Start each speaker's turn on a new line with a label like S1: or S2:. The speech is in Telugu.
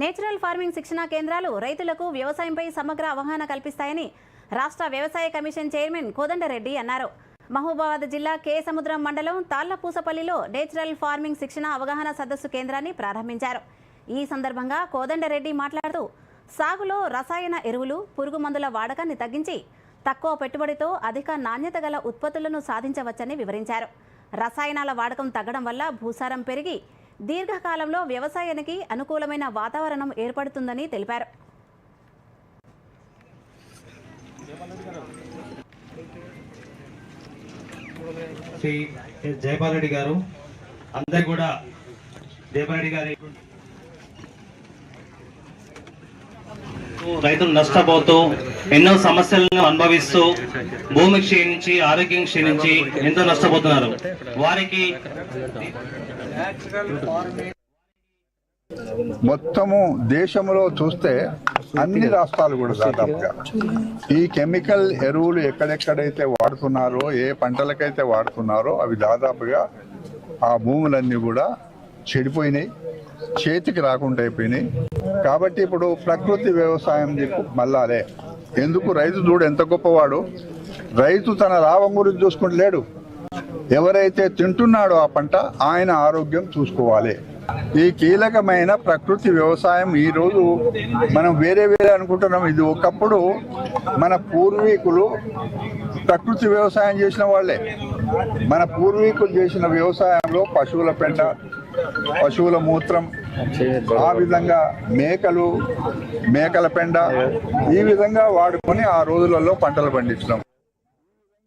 S1: నేచురల్ ఫార్మింగ్ శిక్షణా కేంద్రాలు రైతులకు వ్యవసాయంపై సమగ్ర అవగాహన కల్పిస్తాయని రాష్ట్ర వ్యవసాయ కమిషన్ చైర్మన్ కోదండరెడ్డి అన్నారు. మహబూబాబాద్ జిల్లా కే సముద్రం మండలం తాళ్ళపూసపల్లిలో నేచురల్ ఫార్మింగ్ శిక్షణ అవగాహన సదస్సు కేంద్రాన్ని ప్రారంభించారు. ఈ సందర్భంగా కోదండరెడ్డి మాట్లాడుతూ సాగులో రసాయన ఎరువులు పురుగు మందుల వాడకాన్ని తగ్గించి తక్కువ పెట్టుబడితో అధిక నాణ్యత గల ఉత్పత్తులను సాధించవచ్చని వివరించారు. రసాయనాల వాడకం తగ్గడం వల్ల భూసారం పెరిగి దీర్ఘకాలంలో వ్యవసాయానికి అనుకూలమైన వాతావరణం ఏర్పడుతుందని తెలిపారు.
S2: శ్రీ జయపాల్ రెడ్డి గారు అందరు కూడా జయపాల్ రెడ్డి గారు రైతులు నష్టపోతూ ఎన్నో సమస్యలను అనుభవిస్తూ భూమి క్షీణించి ఆరోగ్యం క్షీణించి ఎంతో నష్టపోతున్నారు. వారికి
S3: మొత్తము దేశంలో చూస్తే అన్ని రాష్ట్రాలు కూడా దాదాపుగా. ఈ కెమికల్ ఎరువులు ఎక్కడెక్కడైతే వాడుతున్నారో ఏ పంటలకైతే వాడుతున్నారో అవి దాదాపుగా ఆ భూములన్నీ కూడా చెడిపోయినాయి. చేతికి రాకుండా అయిపోయినాయి. కాబట్టి ఇప్పుడు ప్రకృతి వ్యవసాయం చెప్పు మళ్ళాలే ఎందుకు రైతు చూడు ఎంత గొప్పవాడు. రైతు తన లాభం గురించి చూసుకుంటలేడు ఎవరైతే తింటున్నాడో ఆ పంట ఆయన ఆరోగ్యం చూసుకోవాలి. ఈ కీలకమైన ప్రకృతి వ్యవసాయం ఈ రోజు మనం వేరే వేరే అనుకుంటున్నాం. ఇది ఒకప్పుడు మన పూర్వీకులు ప్రకృతి వ్యవసాయం చేసిన వాళ్ళే. మన పూర్వీకులు చేసిన వ్యవసాయంలో పశువుల పెంట పశువుల మూత్రం ఆ విధంగా మేకలు మేకల పెండ ఈ విధంగా వాడుకొని ఆ రోజులలో పంటలు పండించడం